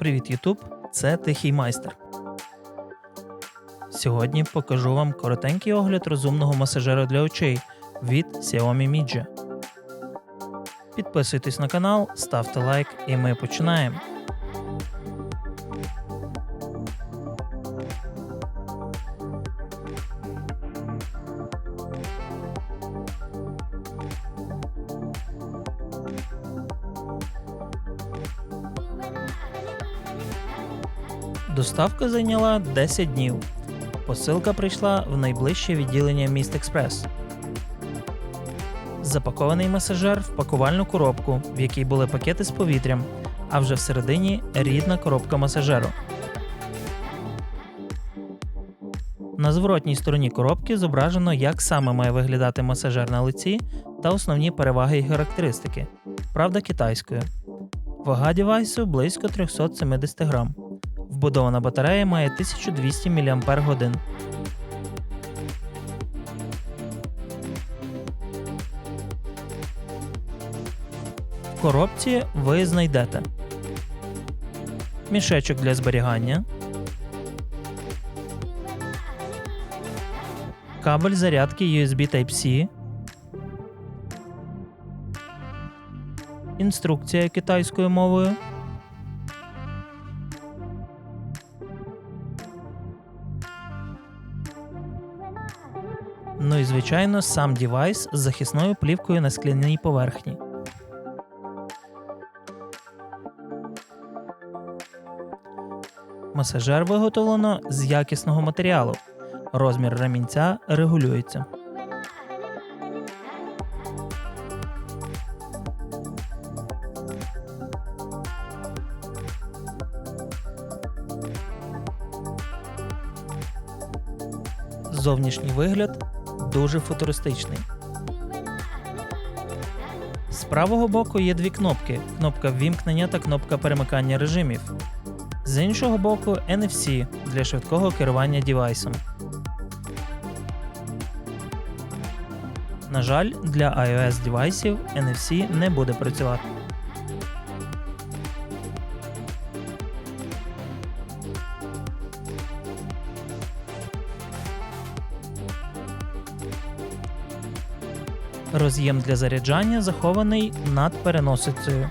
Привіт, Ютуб! Це Тихий майстер. Сьогодні покажу вам коротенький огляд розумного масажера для очей від Xiaomi Midge. Підписуйтесь на канал, ставте лайк і ми починаємо. Доставка зайняла 10 днів. Посилка прийшла в найближче відділення Міст Експрес. Запакований масажер в пакувальну коробку, в якій були пакети з повітрям, а вже всередині рідна коробка масажеру. На зворотній стороні коробки зображено, як саме має виглядати масажер на лиці та основні переваги і характеристики. Правда, китайською. Вага девайсу близько 370 грам. Вбудована батарея має 1200 мАч. В коробці ви знайдете мішечок для зберігання, кабель зарядки USB Type-C, інструкція китайською мовою. Ну і звичайно, сам девайс з захисною плівкою на скляній поверхні. Масажер виготовлено з якісного матеріалу. Розмір ремінця регулюється. Зовнішній вигляд дуже футуристичний. З правого боку є дві кнопки: кнопка ввімкнення та кнопка перемикання режимів. З іншого боку NFC для швидкого керування девайсом. На жаль, для iOS девайсів NFC не буде працювати. Роз'єм для заряджання захований над переносицею.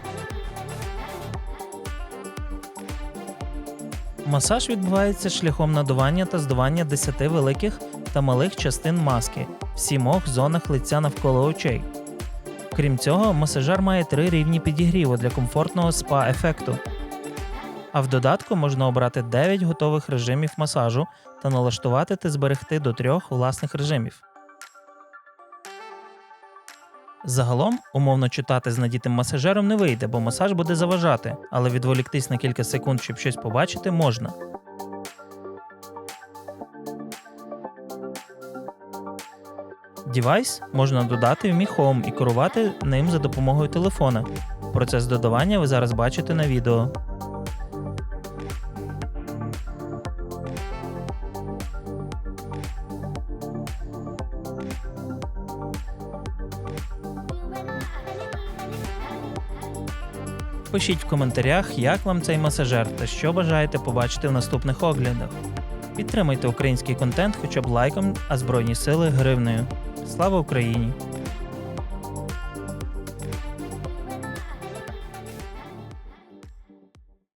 Масаж відбувається шляхом надування та здування 10 великих та малих частин маски в сімох зонах лиця навколо очей. Крім цього, масажер має три рівні підігріву для комфортного спа-ефекту. А в додатку можна обрати 9 готових режимів масажу та налаштувати та зберегти до трьох власних режимів. Загалом, умовно читати з надітим масажером не вийде, бо масаж буде заважати, але відволіктись на кілька секунд, щоб щось побачити, можна. Девайс можна додати в Mi Home і керувати ним за допомогою телефона. Процес додавання ви зараз бачите на відео. Пишіть в коментарях, як вам цей масажер та що бажаєте побачити в наступних оглядах. Підтримайте український контент хоча б лайком, а Збройні сили гривнею. Слава Україні!